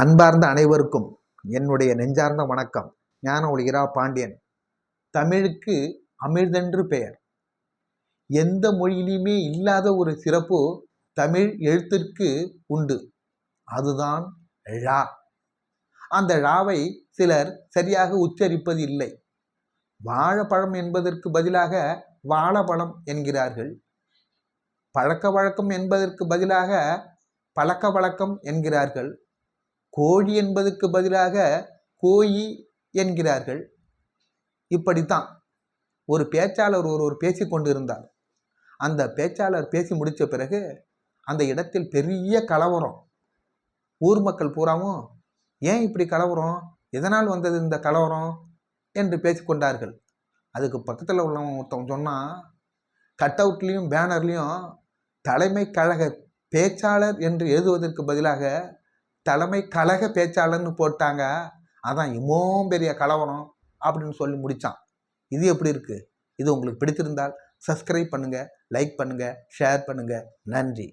அன்பார்ந்த அனைவருக்கும் என்னுடைய நெஞ்சார்ந்த வணக்கம். ஞான ஒளிகிறா பாண்டியன். தமிழுக்கு அமிழ்தென்று பெயர். எந்த மொழியிலுமே இல்லாத ஒரு சிறப்பு தமிழ் எழுத்திற்கு உண்டு. அதுதான் ழா. அந்த ழாவை சிலர் சரியாக உச்சரிப்பது இல்லை வாழைப்பழம் என்பதற்கு பதிலாக வாழைப்பழம் என்கிறார்கள். பழக்க வழக்கம் என்பதற்கு பதிலாக பழக்க வழக்கம் என்கிறார்கள். கோழி என்பதற்கு பதிலாக கோயி என்கிறார்கள். இப்படித்தான். ஒரு பேச்சாளர் ஒருவர் பேசி கொண்டிருந்தார். அந்த பேச்சாளர் பேசி முடித்த பிறகு அந்த இடத்தில் பெரிய கலவரம். ஊர் மக்கள் பூராவும் ஏன் இப்படி கலவரம்? எதனால் வந்தது இந்த கலவரம்? என்று பேசிக்கொண்டார்கள் அதுக்கு பக்கத்தில் உள்ளவன் ஒருத்தவன் சொன்னான் கட் அவுட்லேயும் பேனர்லேயும் தலைமை கழக பேச்சாளர் என்று எழுதுவதற்கு பதிலாக தலைமை கழக பேச்சாளர்னு போட்டாங்க. அதான் இம்மோ பெரிய கலவரம் அப்படின்னு சொல்லி முடித்தான் இது எப்படி இருக்குது இது உங்களுக்கு பிடித்திருந்தால் சப்ஸ்கிரைப் பண்ணுங்கள் லைக் பண்ணுங்கள் ஷேர் பண்ணுங்கள் நன்றி.